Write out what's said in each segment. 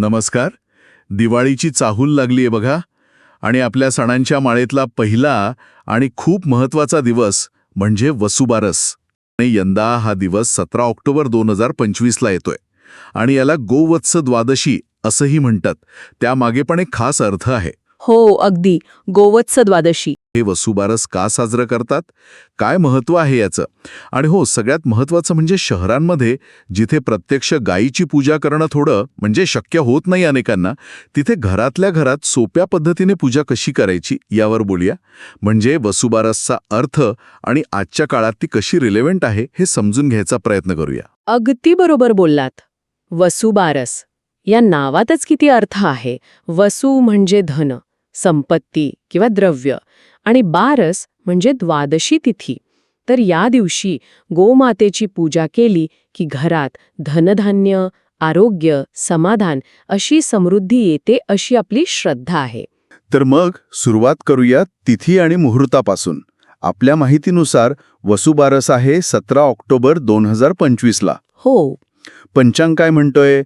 नमस्कार. दिवाळीची चाहूल लागली आहे बघा. आणि आपल्या सणांच्या माळेतला पहिला आणि खूप महत्त्वाचा दिवस म्हणजे वसुबारस. आणि यंदा हा दिवस सतरा ऑक्टोबर दोन हजार पंचवीसला येतोय. आणि याला गोवत्स द्वादशी असंही म्हणतात. त्यामागे पण एक खास अर्थ आहे. हो अगदी. गोवत्स द्वादशी. हे वसुबारस का साजरं करतात? काय महत्त्व आहे याचं? आणि हो सगळ्यात महत्त्वाचं म्हणजे शहरांमध्ये जिथे प्रत्यक्ष गायीची पूजा करणं थोडं म्हणजे शक्य होत नाही अनेकांना तिथे घरातल्या घरात सोप्या पद्धतीने पूजा कशी करायची यावर बोलूया. म्हणजे वसुबारसचा अर्थ आणि आजच्या काळात ती कशी रिलेव्हंट आहे हे समजून घ्यायचा प्रयत्न करूया. अगदी बरोबर बोललात. वसुबारस. या नावातच किती अर्थ आहे. वसु म्हणजे धन. संपत्ती किंवा द्रव्य. आणि बारस म्हणजे द्वादशी तिथी. तर या दिवशी गोमातेची पूजा केली की घरात धनधान्य आरोग्य समाधान अशी समृद्धी येते अशी आपली श्रद्धा आहे. तर मग सुरुवात करूया तिथी आणि मुहूर्तापासून. आपल्या माहितीनुसार वसुबारस आहे सतरा ऑक्टोबर दोन हजार पंचवीसला. हो. पंचांग काय म्हणतोय?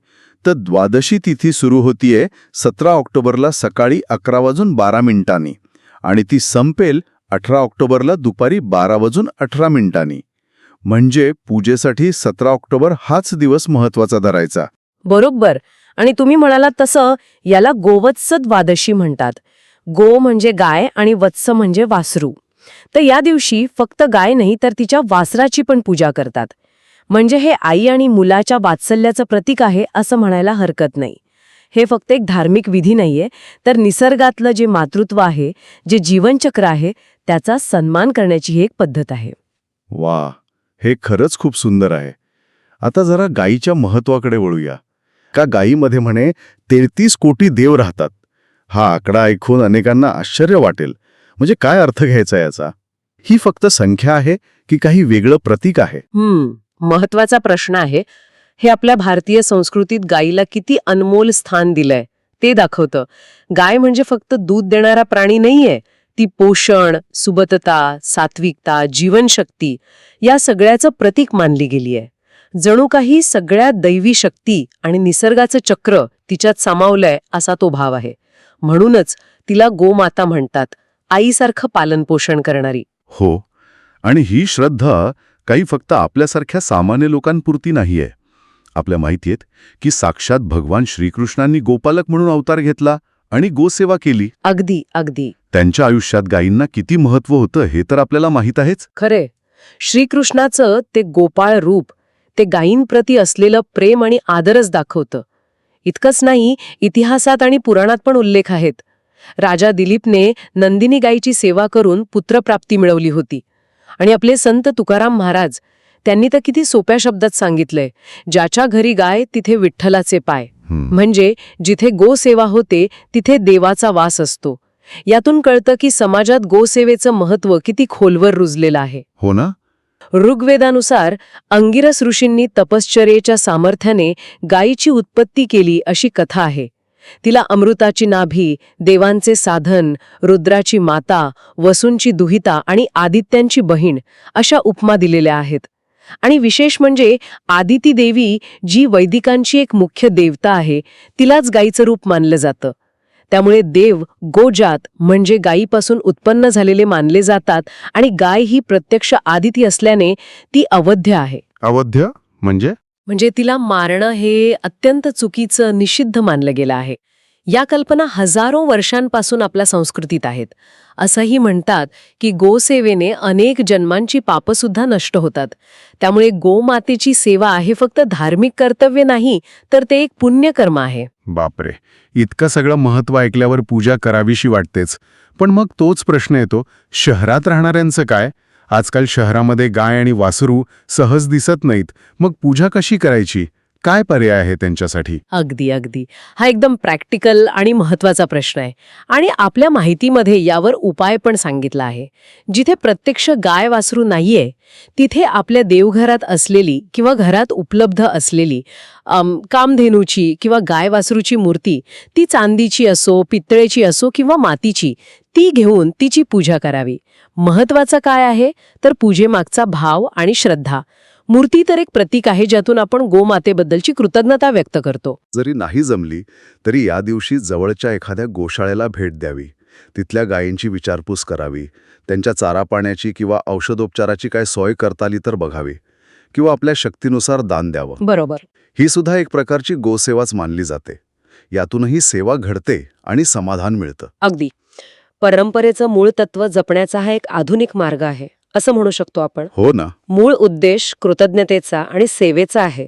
तर द्वादशी तिथी सुरू होतीये सतरा ऑक्टोबरला सकाळी अकरा वाजून बारा मिनिटांनी. आणि ती संपेल अठरा ऑक्टोबरला दुपारी बारा वाजून अठरा मिनिटांनी. म्हणजे पूजेसाठी सतरा ऑक्टोबर हाच दिवस महत्त्वाचा धरायचा. बरोबर. आणि तुम्ही म्हणालात तसं याला गोवत्स द्वादशी म्हणतात. गो म्हणजे गाय आणि वत्स म्हणजे वासरू. तर या दिवशी फक्त गाय नाही तर तिच्या वासराची पण पूजा करतात. म्हणजे हे आई आणि मुलाच्या वात्सल्याचं प्रतीक आहे असं म्हणायला हरकत नाही. हे फक्त एक धार्मिक विधी नाहीये तर निसर्गातलं जे मातृत्व आहे जे जीवनचक्र आहे त्याचा सन्मान करण्याची ही एक पद्धत आहे. वा हे खरंच खूप सुंदर आहे. आता जरा गायीच्या महत्वाकडे वळूया. का गायीमध्ये म्हणे तेहतीस कोटी देव राहतात. हा आकडा ऐकून अनेकांना आश्चर्य वाटेल. म्हणजे काय अर्थ घ्यायचा याचा? ही फक्त संख्या आहे की काही वेगळं प्रतीक आहे? हम्म. महत्त्वाचा प्रश्न आहे हे आपल्या भारतीय संस्कृतीत गायीला किती अनमोल स्थान दिलंय ते दाखवतं. गाय म्हणजे फक्त दूध देणारा प्राणी नाहीये ती पोषण सुबतता सात्विकता जीवनशक्ती या सगळ्याचं प्रतीक मानली गेली आहे जणू काही सगळ्या दैवी शक्ती आणि निसर्गाचं चक्र तिच्यात सामावलंय असा तो भाव आहे. म्हणूनच तिला गोमाता म्हणतात आईसारखं पालनपोषण करणारी. हो आणि ही श्रद्धा काही फक्त आपल्यासारख्या सामान्य लोकांपुरती नाहीये. आपल्या माहितीयेत की साक्षात भगवान श्रीकृष्णांनी गोपालक म्हणून अवतार घेतला आणि गोसेवा केली. अगदी अगदी. त्यांच्या आयुष्यात गायींना किती महत्त्व होतं हे तर आपल्याला माहीत आहेच? खरे. श्रीकृष्णाचं ते गोपाळ रूप ते गायींप्रती असलेलं प्रेम आणि आदरच दाखवतं. इतकंच नाही इतिहासात आणि पुराणात पण उल्लेख आहेत. राजा दिलीपने नंदिनी गायीची सेवा करून पुत्रप्राप्ती मिळवली होती. आणि आपले संत तुकाराम महाराज त्यांनी तर किती सोप्या शब्दात सांगितलंय ज्याच्या घरी गाय तिथे विठ्ठलाचे पाय. म्हणजे जिथे गोसेवा होते तिथे देवाचा वास असतो. यातून कळतं की समाजात गोसेवेचं महत्त्व किती खोलवर रुजलेलं आहे. हो ना? ऋग्वेदानुसार अंगिरस ऋषींनी तपश्चर्येच्या सामर्थ्याने गायीची उत्पत्ती केली अशी कथा आहे. तिला अमृताची नाभी देवांचे साधन रुद्राची माता वसूंची दुहिता आणि आदित्यांची बहीण अशा उपमा दिलेल्या आहेत. आणि विशेष म्हणजे आदिती देवी जी वैदिकांची एक मुख्य देवता आहे तिलाच गायीचं रूप मानलं जातं. त्यामुळे देव गोजात म्हणजे गायीपासून उत्पन्न झालेले मानले जातात आणि गाय ही प्रत्यक्ष आदिती असल्याने ती अवध्य आहे. अवध्य म्हणजे? म्हणजे तिला मारणं हे अत्यंत चुकीचं निषिद्ध मानलं गेलं आहे. या कल्पना हजारो वर्षांपासून आपल्या संस्कृतीत आहेत. असंही म्हणतात की गोसेवेने अनेक जन्मांची पापसुद्धा नष्ट होतात. त्यामुळे गोमातेची सेवा हे फक्त धार्मिक कर्तव्य नाही तर ते एक पुण्यकर्म आहे. बापरे! इतकं सगळं महत्त्व ऐकल्यावर पूजा करावीशी वाटतेच. पण मग तोच प्रश्न येतो शहरात राहणाऱ्यांचं काय? आजकाल शहरामध्ये गाय आणि वासरू सहज दिसत नाहीत. मग पूजा कशी करायची? काय पर्याय आहे त्यांच्यासाठी? अगदी अगदी. हा एकदम प्रॅक्टिकल आणि महत्त्वाचा प्रश्न आहे. आणि आपल्या माहितीमध्ये यावर उपाय पण सांगितला आहे. जिथे प्रत्यक्ष गाय वासरू नाहीये तिथे आपल्या देवघरात असलेली किंवा घरात उपलब्ध असलेली कामधेनूची किंवा गाय वासरूची मूर्ती ती चांदीची असो पितळेची असो किंवा मातीची ती घेऊन तिची पूजा करावी. महत्वाचं काय आहे? तर पूजेमागचा भाव आणि श्रद्धा. मूर्ती तर एक प्रतीक आहे ज्यातून आपण गोमातेबद्दलची कृतज्ञता व्यक्त करतो. जरी नाही जमली तरी या दिवशी जवळच्या एखाद्या गोशाळेला भेट द्यावी. तिथल्या गायींची विचारपूस करावी. त्यांच्या चारा पाण्याची किंवा औषधोपचाराची काय सोय करता आली तर बघावी. किंवा आपल्या शक्तीनुसार दान द्यावं. बरोबर. ही सुद्धा एक प्रकारची गोसेवाच मानली जाते. यातूनही सेवा घडते आणि समाधान मिळतं. अगदी. परंपरेचं मूळ तत्व जपण्याचा हा एक आधुनिक मार्ग आहे असं म्हणू शकतो आपण. हो ना. मूळ उद्देश कृतज्ञतेचा आणि सेवेचा आहे.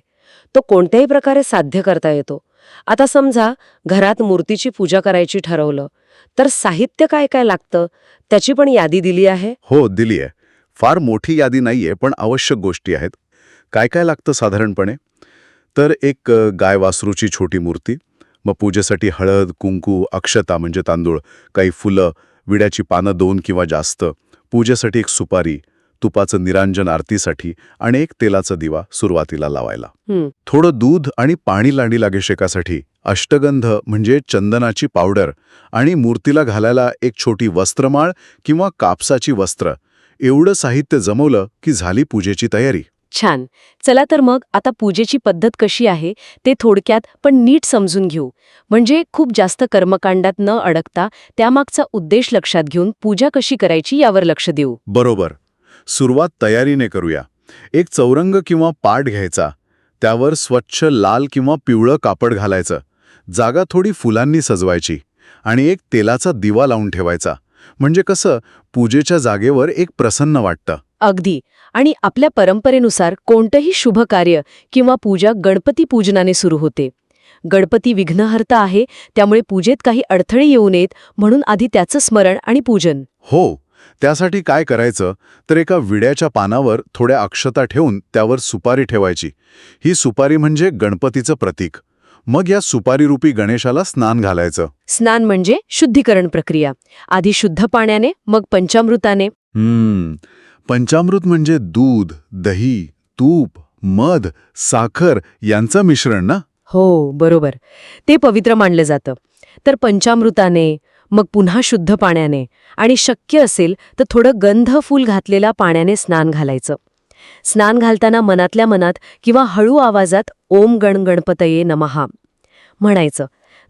तो कोणत्याही प्रकारे साध्य करता येतो. आता समजा घरात मूर्तीची पूजा करायची ठरवलं तर साहित्य काय काय लागतं? त्याची पण यादी दिली आहे? हो दिली आहे. फार मोठी यादी नाहीये पण आवश्यक गोष्टी आहेत. काय काय लागतं साधारणपणे? तर एक गाय वासरूची छोटी मूर्ती मग पूजेसाठी हळद कुंकू अक्षता म्हणजे तांदूळ काही फुलं विड्याची पानं दोन किंवा जास्त. पूजेसाठी एक सुपारी तुपाचं निरांजन आरतीसाठी आणि एक तेलाचा दिवा सुरुवातीला लावायला. थोडं दूध आणि पाणी लांडी लाभिषेकासाठी अष्टगंध म्हणजे चंदनाची पावडर आणि मूर्तीला घालायला एक छोटी वस्त्रमाळ किंवा कापसाची वस्त्र. एवढं साहित्य जमवलं की झाली पूजेची तयारी. छान. चला तर मग आता पूजेची पद्धत कशी आहे ते थोडक्यात पण नीट समजून घेऊ. म्हणजे खूप जास्त कर्मकांडात न अडकता त्यामागचा उद्देश लक्षात घेऊन पूजा कशी करायची यावर लक्ष देऊ. बरोबर. सुरुवात तयारीने करूया. एक चौरंग किंवा पाठ घ्यायचा. त्यावर स्वच्छ लाल किंवा पिवळं कापड घालायचं. जागा थोडी फुलांनी सजवायची. आणि एक तेलाचा दिवा लावून ठेवायचा. म्हणजे कसं पूजेच्या जागेवर एक प्रसन्न वाटतं. अगदी. आणि आपल्या परंपरेनुसार कोणतंही शुभ कार्य किंवा पूजा गणपती पूजनाने सुरू होते. गणपती विघ्नहर्ता आहे त्यामुळे पूजेत काही अडथळे येऊ नयेत म्हणून आधी त्याचं स्मरण आणि पूजन. हो. त्यासाठी काय करायचं तर एका विड्याच्या पानावर थोड्या अक्षता ठेवून त्यावर सुपारी ठेवायची. ही सुपारी म्हणजे गणपतीचं प्रतीक. मग या सुपारीरूपी गणेशाला स्नान घालायचं. स्नान म्हणजे शुद्धीकरण प्रक्रिया. आधी शुद्ध पाण्याने मग पंचामृताने. हम्म. पंचामृत म्हणजे दूध दही तूप मध साखर यांचं मिश्रण ना? हो बरोबर. ते पवित्र मानलं जातं. तर पंचामृताने मग पुन्हा शुद्ध पाण्याने. आणि शक्य असेल तर थोडं गंध फूल घातलेल्या पाण्याने स्नान घालायचं. स्नान घालताना मनातल्या मनात किंवा हळू आवाजात ओम गण गणपतये नमहा. म्हणायचं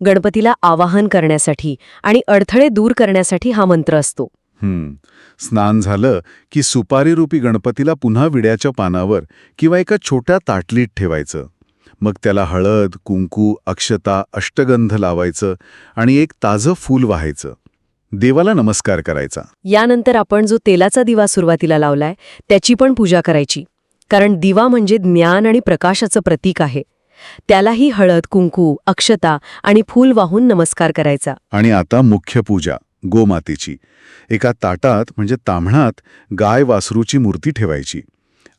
गणपतीला आवाहन करण्यासाठी आणि अडथळे दूर करण्यासाठी हा मंत्र असतो. हम्म. स्नान झालं की सुपारीरूपी गणपतीला पुन्हा विड्याच्या पानावर किंवा एका छोट्या ताटलीत ठेवायचं. मग त्याला हळद कुंकू अक्षता अष्टगंध लावायचं आणि एक ताजं फूल वाहायचं. देवाला नमस्कार करायचा. यानंतर आपण जो तेलाचा दिवा सुरुवातीला लावलाय त्याची पण पूजा करायची. कारण दिवा म्हणजे ज्ञान आणि प्रकाशाचं प्रतीक आहे. त्यालाही हळद कुंकू अक्षता आणि फूल वाहून नमस्कार करायचा. आणि आता मुख्य पूजा गोमातेची. एका ताटात म्हणजे ताम्हणात गाय वासरूची मूर्ती ठेवायची.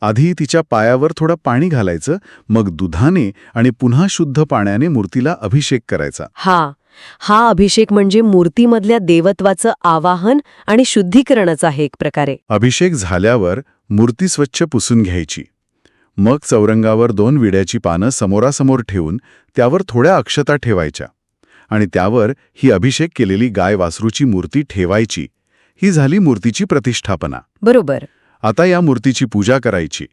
आधी तिच्या पायावर थोडं पाणी घालायचं मग दुधाने आणि पुन्हा शुद्ध पाण्याने मूर्तीला अभिषेक करायचा. हा हा अभिषेक म्हणजे मूर्तीमधल्या देवत्वाचं आवाहन आणि शुद्धीकरणच आहे एक प्रकारे. अभिषेक झाल्यावर मूर्ती स्वच्छ पुसून घ्यायची. मग चौरंगावर दोन विड्याची पानं समोरासमोर ठेवून त्यावर थोड्या अक्षता ठेवायच्या आणि त्यावर ही अभिषेक केलेली गाय वासरूची मूर्ती ठेवायची. ही झाली मूर्तीची प्रतिष्ठापना. बरोबर. आता या मूर्तीची पूजा करायची.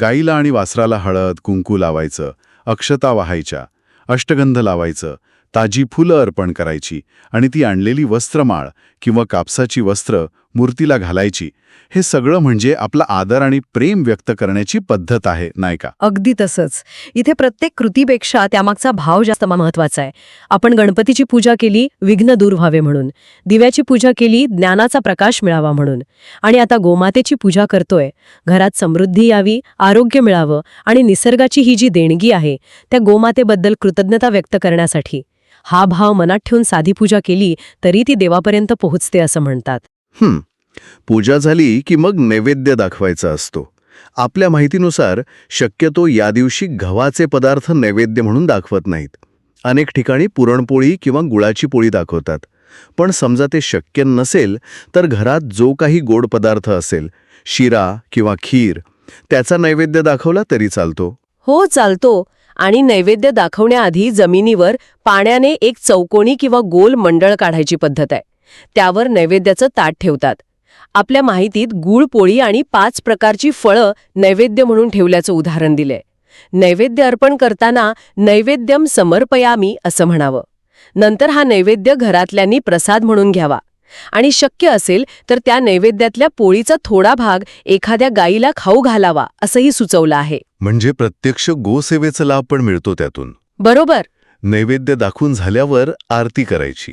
गाईला आणि वासराला हळद कुंकू लावायचं अक्षता वाहायच्या अष्टगंध लावायचं ताजी फुलं अर्पण करायची आणि ती आणलेली वस्त्रमाळ किंवा कापसाची वस्त्र मूर्तीला घालायची हे सगळं म्हणजे आपला आदर आणि प्रेम व्यक्त करण्याची पद्धत आहे नाही का? अगदी तसंच. इथे प्रत्येक कृतीपेक्षा त्यामागचा भाव जास्त महत्त्वाचा आहे. आपण गणपतीची पूजा केली विघ्न दूर व्हावे म्हणून. दिव्याची पूजा केली ज्ञानाचा प्रकाश मिळावा म्हणून. आणि आता गोमातेची पूजा करतोय. घरात समृद्धी यावी आरोग्य मिळावं आणि निसर्गाची ही जी देणगी आहे त्या गोमातेबद्दल कृतज्ञता व्यक्त करण्यासाठी. हा भाव मनात ठेवून साधी पूजा केली तरी ती देवापर्यंत पोहोचते असं म्हणतात. हं. पूजा झाली की मग नैवेद्य दाखवायचा असतो. आपल्या माहितीनुसार शक्यतो या दिवशी गव्हाचे पदार्थ नैवेद्य म्हणून दाखवत नाहीत. अनेक ठिकाणी पुरणपोळी किंवा गुळाची पोळी दाखवतात. पण समजा ते शक्य नसेल तर घरात जो काही गोड पदार्थ असेल शिरा किंवा खीर त्याचा नैवेद्य दाखवला तरी चालतो. हो चालतो. आणि नैवेद्य दाखवण्याआधी जमिनीवर पाण्याने एक चौकोनी किंवा गोल मंडळ काढायची पद्धत आहे. त्यावर नैवेद्याचं ताट ठेवतात. आपल्या माहितीत गुळ पोळी आणि पाच प्रकारची फळं नैवेद्य म्हणून ठेवल्याचं उदाहरण दिलंय. नैवेद्य अर्पण करताना नैवेद्यम समर्पयामी असं म्हणावं. नंतर हा नैवेद्य घरातल्यांनी प्रसाद म्हणून घ्यावा. आणि शक्य असेल तर त्या नैवेद्यातल्या पोळीचा थोडा भाग एखाद्या गाईला खाऊ घालावा असंही सुचवलं आहे. म्हणजे प्रत्यक्ष गोसेवेचा लाभ पण मिळतो त्यातून. बरोबर. नैवेद्य दाखवून झाल्यावर आरती करायची.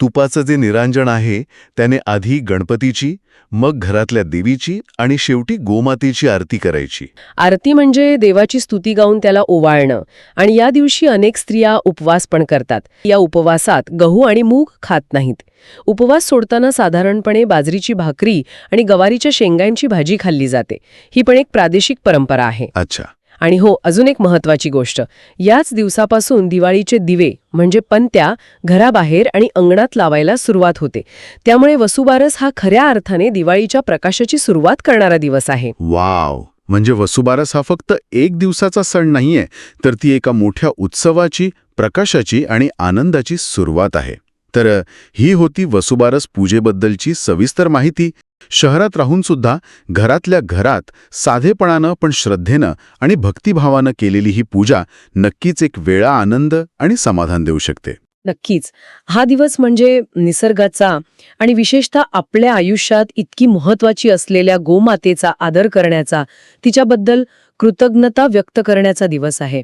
तुपाचं जे निरांजन आहे त्याने आधी गणपतीची मग घरातल्या देवीची आणि शेवटी गोमातेची आरती करायची. आरती म्हणजे देवाची स्तुती गाऊन त्याला ओवाळणं. आणि या दिवशी अनेक स्त्रिया उपवास पण करतात. या उपवासात गहू आणि मूग खात नाहीत. उपवास सोडताना साधारणपणे बाजरीची भाकरी आणि गवारीच्या शेंगांची भाजी खाल्ली जाते. ही पण एक प्रादेशिक परंपरा आहे. अच्छा. आणि हो अजून एक महत्वाची गोष्ट. याच दिवसापासून दिवाळीचे दिवे म्हणजे पंत्या घराबाहेर आणि अंगणात लावायला सुरुवात होते. त्यामुळे वसुबारस हा खऱ्या अर्थाने दिवाळीच्या प्रकाशाची सुरुवात करणारा दिवस आहे. वाव! म्हणजे वसुबारस हा फक्त एक दिवसाचा सण नाहीये तर ती एका मोठ्या उत्सवाची प्रकाशाची आणि आनंदाची सुरुवात आहे. तर ही होती वसुबारस पूजेबद्दलची सविस्तर माहिती. शहरात राहून सुद्धा घरातल्या घरात साधेपणानं पण श्रद्धेनं आणि भक्तिभावानं केलेली ही पूजा नक्कीच एक वेळा आनंद आणि समाधान देऊ शकते. नक्कीच. हा दिवस म्हणजे निसर्गाचा आणि विशेषतः आपल्या आयुष्यात इतकी महत्वाची असलेल्या गोमातेचा आदर करण्याचा तिच्याबद्दल कृतज्ञता व्यक्त करण्याचा दिवस आहे.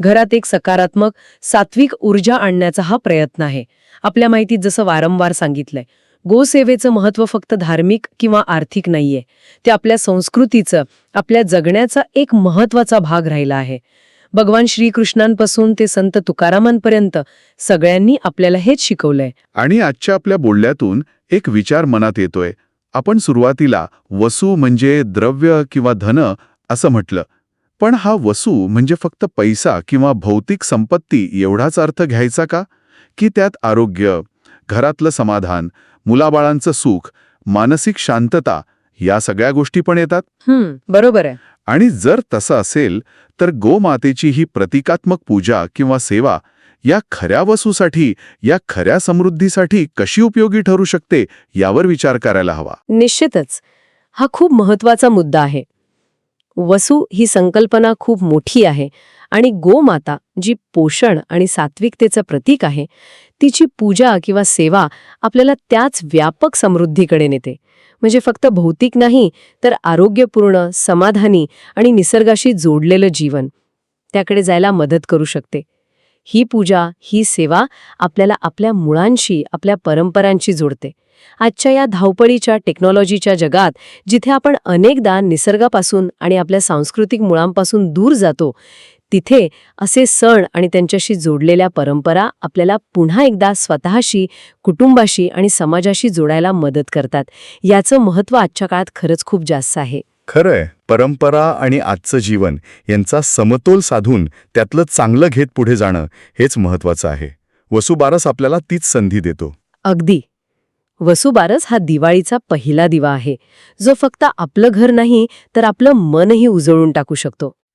घरात एक सकारात्मक सात्विक ऊर्जा आणण्याचा हा प्रयत्न आहे. आपल्या माहितीत जसं वारंवार सांगितलंय गोसेवेचं महत्त्व फक्त धार्मिक किंवा आर्थिक नाहीये. ते आपल्या संस्कृतीचं आपल्या जगण्याचा एक महत्त्वाचा भाग राहिला आहे. भगवान श्रीकृष्णांपासून ते संत तुकारामांपर्यंत सगळ्यांनी आपल्याला हेच शिकवलंय. आणि आजच्या आपल्या बोलण्यातून एक विचार मनात येतोय. आपण सुरुवातीला वसू म्हणजे द्रव्य किंवा धन असं म्हटलं. पण हा वसू म्हणजे फक्त पैसा किंवा भौतिक संपत्ती एवढाच अर्थ घ्यायचा का? की त्यात आरोग्य घरातलं समाधान मुलाबाळांचं सुख मानसिक शांतता या सगळ्या गोष्टी पण येतात? बरोबर आहे. आणि जर तसं असेल तर गोमातेची ही प्रतिकात्मक पूजा किंवा सेवा या खऱ्या वसूसाठी या खऱ्या समृद्धीसाठी कशी उपयोगी ठरू शकते यावर विचार करायला हवा. निश्चितच. हा खूप महत्त्वाचा मुद्दा आहे. वसू ही संकल्पना खूप मोठी आहे आणि गोमाता जी पोषण आणि सात्विकतेचं प्रतीक आहे तिची पूजा किंवा सेवा आपल्याला त्याच व्यापक समृद्धीकडे नेते. म्हणजे फक्त भौतिक नाही तर आरोग्यपूर्ण समाधानी आणि निसर्गाशी जोडलेलं जीवन त्याकडे जायला मदत करू शकते. ही पूजा ही सेवा आपल्याला आपल्या मुळांशी आपल्या परंपरांशी जोडते. आजच्या या धावपळीच्या टेक्नॉलॉजीच्या जगात जिथे आपण अनेकदा निसर्गापासून आणि आपल्या सांस्कृतिक मुळांपासून दूर जातो तिथे असे सण आणि त्यांच्याशी जोडलेल्या परंपरा आपल्याला पुन्हा एकदा स्वतःशी कुटुंबाशी आणि समाजाशी जोडायला मदत करतात. याचं महत्त्व आजच्या काळात खरंच खूप जास्त आहे. खरंय. परंपरा आणि आजचं जीवन यांचा समतोल साधून त्यातलं चांगलं घेत पुढे जाणं हेच महत्वाचं आहे. वसुबारस आपल्याला तीच संधी देतो. अगदी. वसुबारस हा दिवाळीचा पहिला दिवा आहे. जो फक्त आपलं घर नाही तर आपलं मनही उजळून टाकू शकतो.